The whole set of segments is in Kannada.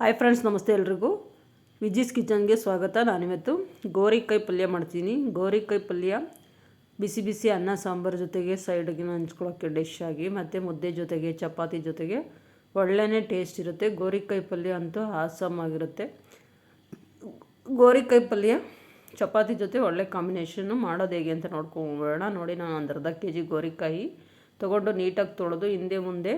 ಹಾಯ್ ಫ್ರೆಂಡ್ಸ್ ನಮಸ್ತೆ ಎಲ್ರಿಗೂ. ವಿಜಿಸ್ ಕಿಚನ್ಗೆ ಸ್ವಾಗತ. ನಾನಿವತ್ತು ಗೋರಿಕಾಯಿ ಪಲ್ಯ ಮಾಡ್ತೀನಿ. ಗೋರಿಕಾಯಿ ಪಲ್ಯ ಬಿಸಿ ಬಿಸಿ ಅನ್ನ, ಸಾಂಬಾರು ಜೊತೆಗೆ ಸೈಡ್ಗೆ ಹಂಚ್ಕೊಳ್ಳೋಕ್ಕೆ ಡಿಶ್ ಆಗಿ, ಮತ್ತು ಮುದ್ದೆ ಜೊತೆಗೆ, ಚಪಾತಿ ಜೊತೆಗೆ ಒಳ್ಳೆಯ ಟೇಸ್ಟ್ ಇರುತ್ತೆ. ಗೋರಿಕಾಯಿ ಪಲ್ಯ ಅಂತೂ ಆಸಮ್ ಆಗಿರುತ್ತೆ. ಗೋರಿಕಾಯಿ ಪಲ್ಯ, ಚಪಾತಿ ಜೊತೆ ಒಳ್ಳೆ ಕಾಂಬಿನೇಷನ್ನು ಮಾಡೋದು ಹೇಗೆ ಅಂತ ನೋಡ್ಕೊಬೋಣ ನೋಡಿ, ನಾನು ಒಂದು ಅರ್ಧ ಕೆ ಜಿ ಗೋರಿಕಾಯಿ ತೊಗೊಂಡು ನೀಟಾಗಿ ತೊಳೆದು ಹಿಂದೆ ಮುಂದೆ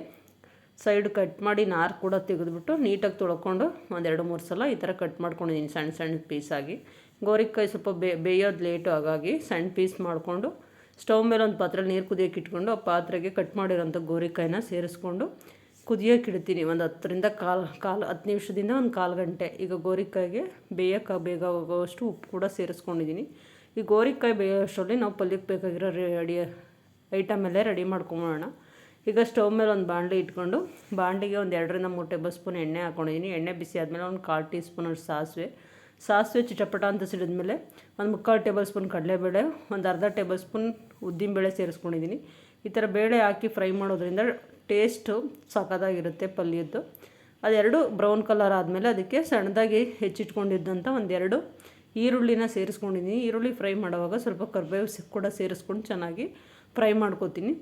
ಸೈಡ್ ಕಟ್ ಮಾಡಿ ನಾರು ಕೂಡ ತೆಗೆದುಬಿಟ್ಟು ನೀಟಾಗಿ ತೊಳ್ಕೊಂಡು ಒಂದೆರಡು ಮೂರು ಸಲ ಈ ಥರ ಕಟ್ ಮಾಡ್ಕೊಂಡಿದ್ದೀನಿ, ಸಣ್ಣ ಸಣ್ಣ ಪೀಸಾಗಿ ಗೋರಿಕಾಯಿ ಸ್ವಲ್ಪ ಬೇ, ಬೇಯೋದು ಲೇಟು ಹಾಗಾಗಿ ಸಣ್ಣ ಪೀಸ್ ಮಾಡಿಕೊಂಡು ಸ್ಟವ್ ಮೇಲೆ ಒಂದು ಪಾತ್ರೆಲಿ ನೀರು ಕುದಿಯೋಕೆ ಇಟ್ಕೊಂಡು ಆ ಪಾತ್ರೆಗೆ ಕಟ್ ಮಾಡಿರೋಂಥ ಗೋರಿಕಾಯಿನ ಸೇರಿಸ್ಕೊಂಡು ಕುದಿಯೋಕೆ ಇಡ್ತೀನಿ. ಒಂದು ಹತ್ತರಿಂದ ಕಾಲು ಕಾಲು, ಹತ್ತು ನಿಮಿಷದಿಂದ ಒಂದು ಕಾಲು ಗಂಟೆ. ಈಗ ಗೋರಿಕಾಯಿಗೆ ಬೇಯೋಕೆ ಬೇಗ ಹೋಗೋವಷ್ಟು ಉಪ್ಪು ಕೂಡ ಸೇರಿಸ್ಕೊಂಡಿದ್ದೀನಿ. ಈ ಗೋರಿಕಾಯಿ ಬೇಯೋಷ್ಟರಲ್ಲಿ ನಾವು ಪಲ್ಯಕ್ಕೆ ಬೇಕಾಗಿರೋ ರೆಡಿ ಐಟಮ್ ಎಲ್ಲ ರೆಡಿ ಮಾಡ್ಕೊಂಬೋಣ ಈಗ ಸ್ಟವ್ ಮೇಲೆ ಒಂದು ಬಾಣಲಿ ಇಟ್ಕೊಂಡು ಬಾಂಡಿಗೆ ಒಂದು ಎರಡರಿಂದ ಮೂರು ಟೇಬಲ್ ಸ್ಪೂನ್ ಎಣ್ಣೆ ಹಾಕೊಂಡಿದ್ದೀನಿ. ಎಣ್ಣೆ ಬಿಸಿ ಆದಮೇಲೆ ಒಂದು ಕಾಲು ಟೀ ಸ್ಪೂನ್ ಅಷ್ಟು ಸಾಸಿವೆ. ಸಾಸಿವೆ ಚಿಟಪಟ ಅಂತ ಸಿಡಿದ್ಮೇಲೆ ಒಂದು ಮುಕ್ಕಾಲು ಟೇಬಲ್ ಸ್ಪೂನ್ ಕಡಲೆಬೇಳೆ, ಒಂದು ಅರ್ಧ ಟೇಬಲ್ ಸ್ಪೂನ್ ಉದ್ದಿನಬೇಳೆ ಸೇರಿಸ್ಕೊಂಡಿದ್ದೀನಿ. ಈ ಥರ ಬೇಳೆ ಹಾಕಿ ಫ್ರೈ ಮಾಡೋದ್ರಿಂದ ಟೇಸ್ಟು ಸಖತ್ತಾಗಿರುತ್ತೆ ಪಲ್ಯದ್ದು. ಅದೆರಡು ಬ್ರೌನ್ ಕಲರ್ ಆದಮೇಲೆ ಅದಕ್ಕೆ ಸಣ್ಣದಾಗಿ ಹೆಚ್ಚಿಟ್ಕೊಂಡಿದ್ದಂಥ ಒಂದೆರಡು ಈರುಳ್ಳಿನ ಸೇರಿಸ್ಕೊಂಡಿದ್ದೀನಿ. ಈರುಳ್ಳಿ ಫ್ರೈ ಮಾಡುವಾಗ ಸ್ವಲ್ಪ ಕರ್ಬೇವು ಕೂಡ ಸೇರಿಸ್ಕೊಂಡು ಚೆನ್ನಾಗಿ ಫ್ರೈ ಮಾಡ್ಕೋತೀನಿ.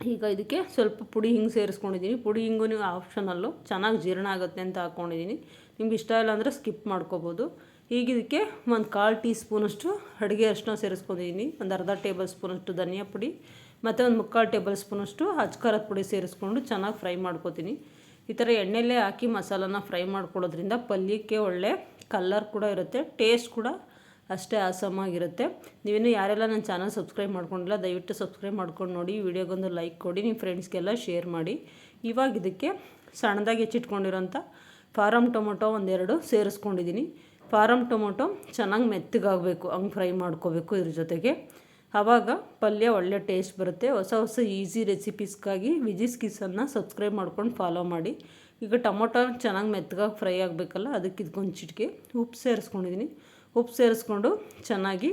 ಈಗ ಇದಕ್ಕೆ ಸ್ವಲ್ಪ ಪುಡಿ ಹಿಂಗೆ ಸೇರಿಸ್ಕೊಂಡಿದ್ದೀನಿ. ಪುಡಿ ಹಿಂಗು ನೀವು ಆಪ್ಷನಲ್ಲು ಚೆನ್ನಾಗಿ ಜೀರ್ಣ ಆಗುತ್ತೆ ಅಂತ ಹಾಕ್ಕೊಂಡಿದ್ದೀನಿ ನಿಮ್ಗೆ ಇಷ್ಟ ಇಲ್ಲ ಅಂದರೆ ಸ್ಕಿಪ್ ಮಾಡ್ಕೋಬೋದು. ಈಗ ಇದಕ್ಕೆ ಒಂದು ಕಾಲು ಟೀ ಸ್ಪೂನಷ್ಟು ಅಡುಗೆ ಅರಿಶಿನ ಸೇರಿಸ್ಕೊಂಡಿದ್ದೀನಿ. ಒಂದು ಅರ್ಧ ಟೇಬಲ್ ಸ್ಪೂನಷ್ಟು ಧನಿಯಾ ಪುಡಿ, ಮತ್ತು ಒಂದು ಮುಕ್ಕಾಲು ಟೇಬಲ್ ಸ್ಪೂನಷ್ಟು ಅಚ್ಕಾರದ ಪುಡಿ ಸೇರಿಸ್ಕೊಂಡು ಚೆನ್ನಾಗಿ ಫ್ರೈ ಮಾಡ್ಕೋತೀನಿ. ಈ ಥರ ಎಣ್ಣೆಲೇ ಹಾಕಿ ಮಸಾಲನ ಫ್ರೈ ಮಾಡ್ಕೊಳ್ಳೋದ್ರಿಂದ ಪಲ್ಯಕ್ಕೆ ಒಳ್ಳೆ ಕಲ್ಲರ್ ಕೂಡ ಇರುತ್ತೆ ಟೇಸ್ಟ್ ಕೂಡ ಅಷ್ಟೇ ಆಸಮಾಗಿರುತ್ತೆ ನೀವೇನು ಯಾರೆಲ್ಲ ನನ್ನ ಚಾನಲ್ ಸಬ್ಸ್ಕ್ರೈಬ್ ಮಾಡ್ಕೊಂಡಿಲ್ಲ, ದಯವಿಟ್ಟು ಸಬ್ಸ್ಕ್ರೈಬ್ ಮಾಡ್ಕೊಂಡು ನೋಡಿ ವಿಡಿಯೋಗೊಂದು ಲೈಕ್ ಕೊಡಿ, ನಿಮ್ಮ ಫ್ರೆಂಡ್ಸ್ಗೆಲ್ಲ ಶೇರ್ ಮಾಡಿ. ಇವಾಗ ಇದಕ್ಕೆ ಸಣ್ಣದಾಗಿ ಹೆಚ್ಚಿಟ್ಕೊಂಡಿರೋಂಥ ಫಾರಮ್ ಟೊಮೊಟೊ ಒಂದೆರಡು ಸೇರಿಸ್ಕೊಂಡಿದ್ದೀನಿ. ಫಾರಮ್ ಟೊಮೊಟೊ ಚೆನ್ನಾಗಿ ಮೆತ್ತಗಾಗಬೇಕು, ಹಂಗೆ ಫ್ರೈ ಮಾಡ್ಕೋಬೇಕು ಇದ್ರ ಜೊತೆಗೆ. ಆವಾಗ ಪಲ್ಯ ಒಳ್ಳೆ ಟೇಸ್ಟ್ ಬರುತ್ತೆ. ಹೊಸ ಹೊಸ ಈಸಿ ರೆಸಿಪೀಸ್ಗಾಗಿ ವಿಜಿಸ್ ಕಿಸನ್ನು ಸಬ್ಸ್ಕ್ರೈಬ್ ಮಾಡ್ಕೊಂಡು ಫಾಲೋ ಮಾಡಿ. ಈಗ ಟೊಮೊಟೊ ಚೆನ್ನಾಗಿ ಮೆತ್ತಗಾಗಿ ಫ್ರೈ ಆಗಬೇಕಲ್ಲ, ಅದಕ್ಕೆ ಇದಕ್ಕೊಂದು ಚಿಟಿಕೆ. ಉಪ್ಪು ಸೇರಿಸ್ಕೊಂಡಿದ್ದೀನಿ. ಉಪ್ಪು ಸೇರಿಸ್ಕೊಂಡು ಚೆನ್ನಾಗಿ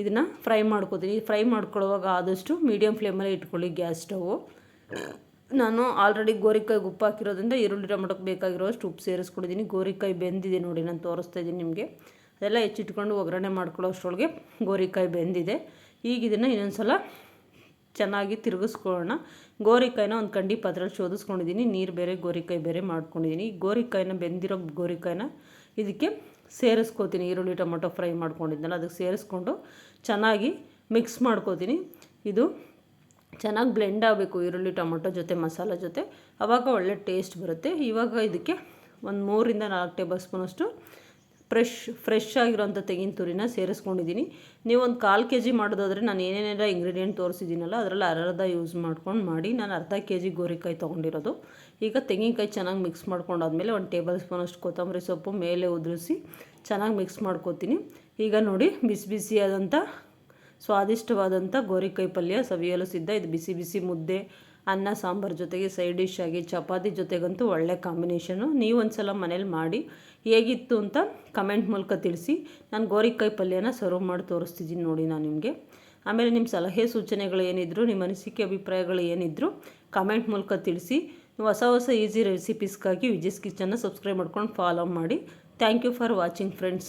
ಇದನ್ನು ಫ್ರೈ ಮಾಡ್ಕೋತೀನಿ. ಫ್ರೈ ಮಾಡ್ಕೊಳ್ಳುವಾಗ ಆದಷ್ಟು ಮೀಡಿಯಮ್ ಫ್ಲೇಮಲ್ಲೇ ಇಟ್ಕೊಳ್ಳಿ ಗ್ಯಾಸ್ ಸ್ಟವ್. ನಾನು ಆಲ್ರೆಡಿ ಗೋರಿಕಾಯಿ ಉಪ್ಪು ಹಾಕಿರೋದ್ರಿಂದ ಈರುಳ್ಳಿ ಟೊಮೆಟೊಗೆ ಬೇಕಾಗಿರೋಷ್ಟು ಉಪ್ಪು ಸೇರಿಸ್ಕೊಂಡಿದ್ದೀನಿ. ಗೋರಿಕಾಯಿ ಬೆಂದಿದೆ ನೋಡಿ, ನಾನು ತೋರಿಸ್ತಾ ಇದ್ದೀನಿ ನಿಮಗೆ. ಅದೆಲ್ಲ ಹೆಚ್ಚಿಟ್ಕೊಂಡು ಒಗ್ಗರಣೆ ಮಾಡ್ಕೊಳ್ಳೋ ಅಷ್ಟರೊಳಗೆ ಗೋರಿಕಾಯಿ ಬೆಂದಿದೆ. ಈಗ ಇದನ್ನು ಇನ್ನೊಂದು ಸಲ ಚೆನ್ನಾಗಿ ತಿರುಗಿಸ್ಕೊಳ್ಳೋಣ. ಗೋರಿಕಾಯಿನ ಒಂದು ಕಂಡಿ ಪಾತ್ರೆಯಲ್ಲಿ ಶೋಧಿಸ್ಕೊಂಡಿದ್ದೀನಿ. ನೀರು ಬೇರೆ, ಗೋರಿಕಾಯಿ ಬೇರೆ ಮಾಡ್ಕೊಂಡಿದ್ದೀನಿ. ಗೋರಿಕಾಯಿನ ಬೆಂದಿರೋ ಗೋರಿಕಾಯಿನ ಇದಕ್ಕೆ ಸೇರಿಸ್ಕೋತೀನಿ ಈರುಳ್ಳಿ ಟೊಮೊಟೊ ಫ್ರೈ ಮಾಡ್ಕೊಂಡಿದ್ದೆನಲ್ಲ, ಅದಕ್ಕೆ ಸೇರಿಸ್ಕೊಂಡು ಚೆನ್ನಾಗಿ ಮಿಕ್ಸ್ ಮಾಡ್ಕೋತೀನಿ. ಇದು ಚೆನ್ನಾಗಿ ಬ್ಲೆಂಡ್ ಆಗಬೇಕು ಈರುಳ್ಳಿ ಟೊಮೊಟೊ ಜೊತೆ, ಮಸಾಲ ಜೊತೆ. ಆವಾಗ ಒಳ್ಳೆ ಟೇಸ್ಟ್ ಬರುತ್ತೆ. ಇವಾಗ ಇದಕ್ಕೆ ಒಂದು ಮೂರಿಂದ ನಾಲ್ಕು ಟೇಬಲ್ ಸ್ಪೂನಷ್ಟು ಫ್ರೆಶ್ ಫ್ರೆಶ್ ಆಗಿರೋಂಥ ತೆಂಗಿನ ತುರಿನ ಸೇರಿಸ್ಕೊಂಡಿದ್ದೀನಿ. ನೀವು ಒಂದು ಕಾಲು ಕೆ ಜಿ ಮಾಡೋದಾದರೆ ನಾನು ಏನೇನೆಲ್ಲ ಇಂಗ್ರೀಡಿಯೆಂಟ್ ತೋರಿಸಿದ್ದೀನಲ್ಲ, ಅದರಲ್ಲಿ ಅರ್ಧ ಯೂಸ್ ಮಾಡ್ಕೊಂಡು ಮಾಡಿ. ನಾನು ಅರ್ಧ ಕೆ ಜಿ ಗೋರಿಕಾಯಿ ತೊಗೊಂಡಿರೋದು. ಈಗ ತೆಂಗಿನಕಾಯಿ ಚೆನ್ನಾಗಿ ಮಿಕ್ಸ್ ಮಾಡ್ಕೊಂಡಾದ್ಮೇಲೆ ಒಂದು ಟೇಬಲ್ ಸ್ಪೂನಷ್ಟು ಕೊತ್ತಂಬರಿ ಸೊಪ್ಪು ಮೇಲೆ ಉದುರಿಸಿ ಚೆನ್ನಾಗಿ ಮಿಕ್ಸ್ ಮಾಡ್ಕೋತೀನಿ. ಈಗ ನೋಡಿ ಬಿಸಿ ಬಿಸಿಯಾದಂಥ ಸ್ವಾದಿಷ್ಟವಾದಂಥ ಗೋರಿಕಾಯಿ ಪಲ್ಯ ಸವಿಯಲು ಸಿದ್ಧ. ಇದು ಬಿಸಿ ಬಿಸಿ ಮುದ್ದೆ, ಅನ್ನ, ಸಾಂಬಾರು ಜೊತೆಗೆ ಸೈಡ್ ಡಿಶ್ ಆಗಿ ಚಪಾತಿ ಜೊತೆಗಂತೂ ಒಳ್ಳೆ ಕಾಂಬಿನೇಷನು ನೀವು ಸಲ ಮನೇಲಿ ಮಾಡಿ ಹೇಗಿತ್ತು ಅಂತ ಕಮೆಂಟ್ ಮೂಲಕ ತಿಳಿಸಿ. ನಾನು ಗೋರಿಕಾಯಿ ಪಲ್ಯನ ಸರ್ವ್ ಮಾಡಿ ತೋರಿಸ್ತಿದ್ದೀನಿ ನೋಡಿ ನಾನು ನಿಮಗೆ. ಆಮೇಲೆ ನಿಮ್ಮ ಸಲಹೆ ಸೂಚನೆಗಳು ಏನಿದ್ರು ನಿಮ್ಮ ಅನಿಸಿಕೆ ಅಭಿಪ್ರಾಯಗಳು ಏನಿದ್ರು ಕಮೆಂಟ್ ಮೂಲಕ ತಿಳಿಸಿ. ಹೊಸ ಹೊಸ ಈಸಿ ರೆಸಿಪೀಸ್ಗಾಗಿ ವಿಜಯಸ್ ಕಿಚನ್ನ ಸಬ್ಸ್ಕ್ರೈಬ್ ಮಾಡ್ಕೊಂಡು ಫಾಲೋ ಮಾಡಿ. Thank you for watching friends